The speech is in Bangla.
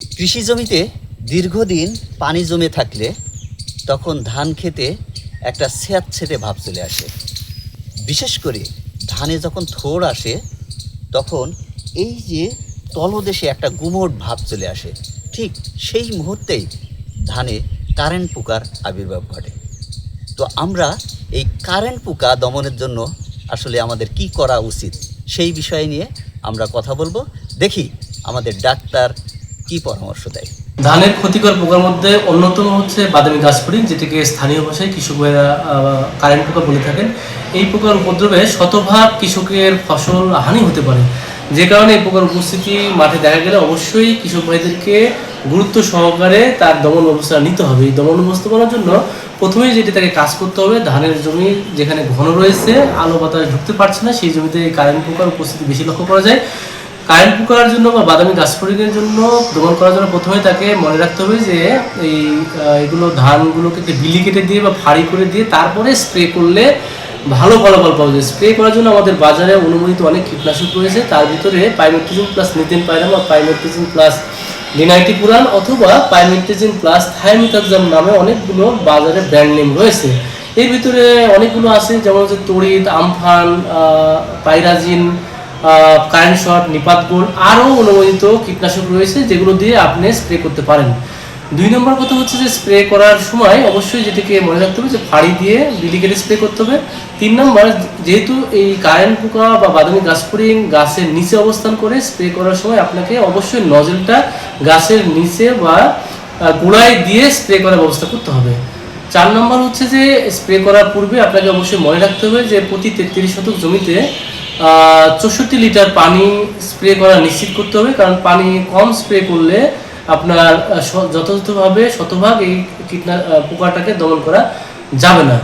কৃষি জমিতে দীর্ঘদিন পানি জমে থাকলে তখন ধান খেতে একটা স্যাঁতছেঁতে ভাব চলে আসে। বিশেষ করে ধানে যখন থোড় আসে, তখন এই যে তলদেশে একটা গুমোট ভাব চলে আসে, ঠিক সেই মুহূর্তেই ধানে কারেন্ট পোকার আবির্ভাব ঘটে। তো আমরা এই কারেন্ট পোকা দমনের জন্য আসলে আমাদের কি করা উচিত সেই বিষয় নিয়ে আমরা কথা বলব। দেখি আমাদের ডাক্তার কি পরামর্শ দেয়? ধানের ক্ষতিকর পোকার মধ্যে অন্যতম হচ্ছে বাদামি গাছফড়িং যেটিকে স্থানীয় ভাষায় কৃষক কারেন্ট পোকা বলে থাকেন। এই পোকার উপদ্রবে শতভাগ কৃষকের ফসল হানি হতে পারে। যে কারণে এই পোকার উপস্থিতি মাঠে দেখা গেলে অবশ্যই কৃষক ভাইদেরকে গুরুত্ব সহকারে তার দমন ব্যবস্থা নিতে হবে। এই দমন ব্যবস্থা করার জন্য প্রথমেই যেটি তাকে কাজ করতে হবে, ধানের জমি যেখানে ঘন রয়েছে, আলো বাতাস ঢুকতে পারছে না, সেই জমিতে কারেন্ট পোকার উপস্থিতি বেশি লক্ষ্য করা যায়। কারেন্ট পোকার জন্য বা বাদামি গাছফড়িংয়ের জন্য দমন করার জন্য প্রথমে তাকে মনে রাখতে হবে যে এই এগুলো ধানগুলোকে একটু বিলি কেটে দিয়ে বা ফাড়ি করে দিয়ে তারপরে স্প্রে করলে ভালো ফলাফল পাওয়া যায়। স্প্রে করার জন্য আমাদের বাজারে অনুমোদিত অনেক কীটনাশক রয়েছে। তার ভিতরে পাইমেট্রিজিন প্লাস নিতেন পাইরাম বা পাইমেট্রিজিন প্লাস ডিনাইটি পুরান অথবা পাইমেট্রিজিন প্লাস থাইমিতাকজাম নামে অনেকগুলো বাজারে ব্র্যান্ড নেম রয়েছে। এর ভিতরে অনেকগুলো আছে, যেমন হচ্ছে তড়িৎ, আমফান পাইরাজিন কারেন্ট শট নিপাত গোল আরও অনুমোদিত কীটনাশক রয়েছে যেগুলো দিয়ে আপনি স্প্রে করতে পারেন। দুই নম্বর কথা হচ্ছে যে স্প্রে করার সময় অবশ্যই যেটিকে মনে রাখতে হবে যে ফাড়ি দিয়ে বিলিকেটে স্প্রে করতে হবে। তিন নম্বর, যেহেতু এই কারেন্ট পোকা বা বাদামি গাছফড়িং গাছের নিচে অবস্থান করে স্প্রে করার সময় আপনাকে অবশ্যই নজলটা গাছের নিচে বা গোড়ায় দিয়ে স্প্রে করার ব্যবস্থা করতে হবে। চার নম্বর হচ্ছে যে স্প্রে করার পূর্বে আপনাকে অবশ্যই মনে রাখতে হবে যে প্রতি তেত্রিশ শতক জমিতে চৌষট্টি লিটার পানি স্প্রে করা নিশ্চিত করতে হবে, কারণ পানি কম স্প্রে করলে আপনার যথাযথভাবে শতভাগ এই কীটনা পোকাটাকে দমন করা যাবে না।